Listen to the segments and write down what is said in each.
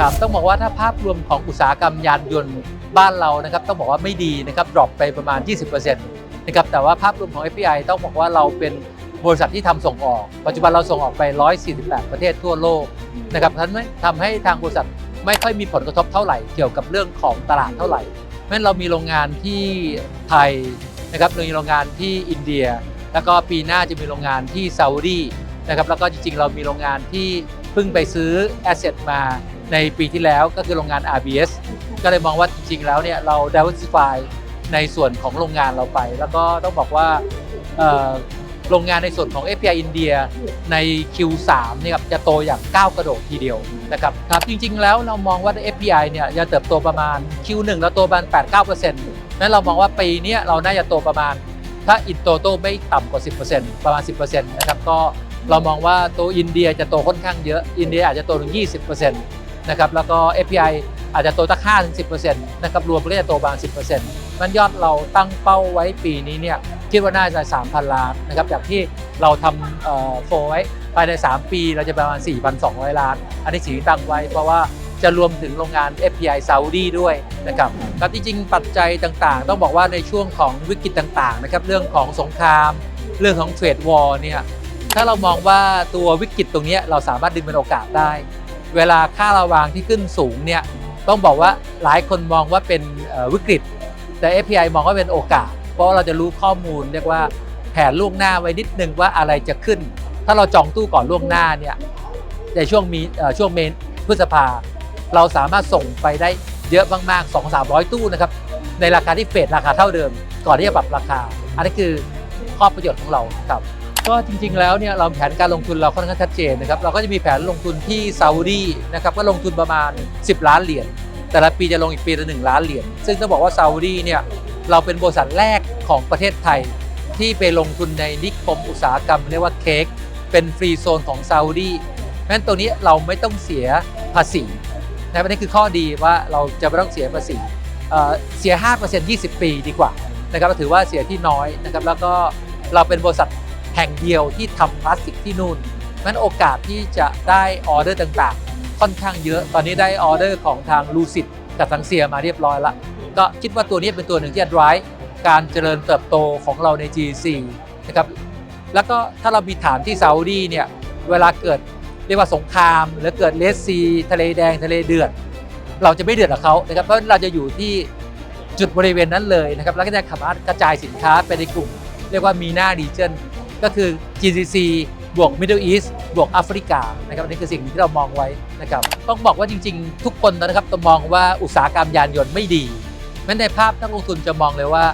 ครับต้องบอกว่าถ้าภาพรวมของอุตสาหกรรมยานยนต์บ้านเรานะครับต้องบอกว่าไม่ดีนะครับดรอปไปประมาณ 20%นะครับแต่ว่าภาพรวมของ FPI ต้องบอกว่าเราเป็นบริษัทที่ทำส่งออก ปัจจุบันเราส่งออกไป 148 ประเทศทั่วโลกนะครับทำให้ทำให้ทางบริษัทไม่ค่อยมีผลกระทบเท่าไหร่เกี่ยวกับเรื่องของตลาดเท่าไหร่เพราะฉะนั้นเรามีโรงงานที่ไทยนะครับมีโรงงานที่อินเดีย แล้วก็ปีหน้าจะมีโรงงานที่ซาอุดีนะครับแล้วก็จริงๆ เรามีโรงงานที่เพิ่งไปซื้อแอสเซทมา ในปีที่แล้วก็คือโรงงาน RBS ก็เลยมองว่าจริงๆ แล้วเนี่ยเรา diversify ในส่วนของโรงงานเราไป แล้วก็ต้องบอกว่าโรงงานในส่วนของ API อินเดียใน Q3 เนี่ยครับจะโตอย่างก้าวกระโดดทีเดียวนะครับครับจริงๆ แล้วเรามองว่า API เนี่ยจะเติบโตประมาณ Q1 เราโตประมาณ 8-9%นั้นเรามองว่าปีนี้เราน่าจะโตประมาณถ้าอินโตโตไม่ต่ำกว่า 10%ประมาณ 10%นะครับก็เรามองว่าตัวอินเดียจะโตค่อนข้างเยอะ อินเดียอาจจะโตถึง 20% นะครับแล้วก็ API อาจจะโตตั้ง5-10%นะครับรวมก็จะโตประมาณ10%มันยอดเราตั้งเป้าไว้ปีนี้เนี่ยคิดว่าน่าจะ 3,000 ล้านนะครับจากที่เราทำโฟไว้ภายใน 3 ปีเราจะประมาณ 4,200 ล้าน อันนี้สิ่งที่ตั้งไว้เพราะว่าจะรวมถึงโรงงาน FPI ซาอุดีด้วยนะครับครับจริงๆปัจจัยต่างๆ ต้องบอกว่าในช่วงของวิกฤตต่างๆนะครับเรื่องของสงคราม เรื่องของเทรดวอร์เนี่ยถ้าเรามองว่าตัววิกฤตตรงนี้เราสามารถดึงเป็นโอกาสได้ เวลาค่าระวางที่ขึ้นสูงเนี่ยต้องบอกว่าหลายคนมองว่าเป็นวิกฤต แต่ FPI มองว่าเป็นโอกาส เพราะเราจะรู้ข้อมูลเรียกว่าแผนล่วงหน้าไว้นิดนึงว่าอะไรจะขึ้น ถ้าเราจองตู้ก่อนล่วงหน้าเนี่ยในช่วงมีช่วงเมนพฤษภา เราสามารถส่งไปได้เยอะมากๆ 2 3 0 0 ตู้นะครับในราคาที่เฟดราคาเท่าเดิม ก่อนที่จะปรับราคา อันนี้คือข้อประโยชน์ของเราครับ ก็จริง ๆ แล้วเนี่ยเราแผนการลงทุนเราค่อนข้างชัดเจนนะครับเราก็จะมีแผนลงทุนที่ซาอุดีนะครับก็ลงทุนประมาณ 10 ล้านเหรียญแต่ละปีจะลงอีกปีละ1ล้านเหรียญซึ่งต้องบอกว่าซาอุดีเนี่ยเราเป็นบริษัทแรกของประเทศไทย ที่ไปลงทุนในนิคมอุตสาหกรรมเรียกว่าเค้กเป็นฟรีโซนของซาอุดีเพราะฉะนั้นตัวนี้เราไม่ต้องเสียภาษีนะครับนนี้คือข้อดีว่าเราจะไม่ต้องเสียภาษีเอ่อเสีย 5% 20 ปีดีกว่านะครับถือว่าเสียที่น้อยนะครับแล้วก็เราเป็นบริษัท แห่งเดียวที่ทำพลาสติกที่นู่นนั้นโอกาสที่จะได้ออเดอร์ต่างๆ ค่อนข้างเยอะ ตอนนี้ได้ออเดอร์ของทางลูซิดกับทางเซียมาเรียบร้อยละก็คิดว่าตัวนี้เป็นตัวหนึ่งที่จะ drive การเจริญเติบโตของเราใน G4 นะครับ แล้วก็ถ้าเรามีฐานที่ซาอุดีเนี่ย เวลาเกิดเรียกว่าสงคราม หรือเกิดเลสซี ทะเลแดง ทะเลเดือด เราจะไม่เดือดกับเขานะครับ เพราะเราจะอยู่ที่จุดบริเวณนั้นเลยนะครับ แล้วก็จะสามารถกระจายสินค้าไปในกลุ่ม เรียกว่ามีหน้าดีเจน ก็คือ GCC บวก Middle East บวกแอฟริกานะครับนี่คือสิ่งที่เรามองไว้นะครับต้องบอกว่าจริง ๆ ทุกคนนะครับจะมองว่าอุตสาหกรรมยานยนต์ไม่ดีแม้ในภาพนักลงทุนจะมองเลยว่า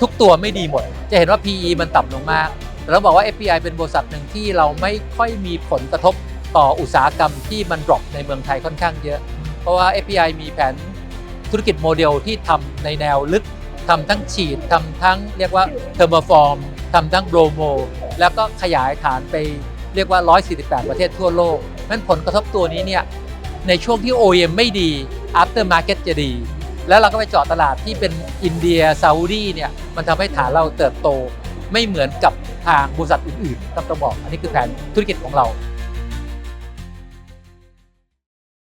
ทุกตัวไม่ดีหมด จะเห็นว่า PE มันต่ำลงมากแต่เราบอกว่า FPI เป็นบริษัทหนึ่งที่เราไม่ค่อยมีผลกระทบต่ออุตสาหกรรมที่มันดรอปในเมืองไทยค่อนข้างเยอะ เพราะว่า FPI มีแผนธุรกิจโมเดลที่ทำในแนวลึกทำทั้งฉีดทำทั้งเรียกว่าเทอร์โมฟอร์มทำทั้งโบรโม แล้วก็ขยายฐานไปเรียกว่า 148 ประเทศทั่วโลกนั้นผลกระทบตัวนี้เนี่ยในช่วงที่ OEM ไม่ดี After Market จะดี แล้วเราก็ไปเจาะตลาดที่เป็นอินเดียซาอุดีเนี่ยมันทำให้ฐานเราเติบโต ไม่เหมือนกับทางบริษัทอื่นๆต้องต้องบอก อันนี้คือแผนธุรกิจของเรา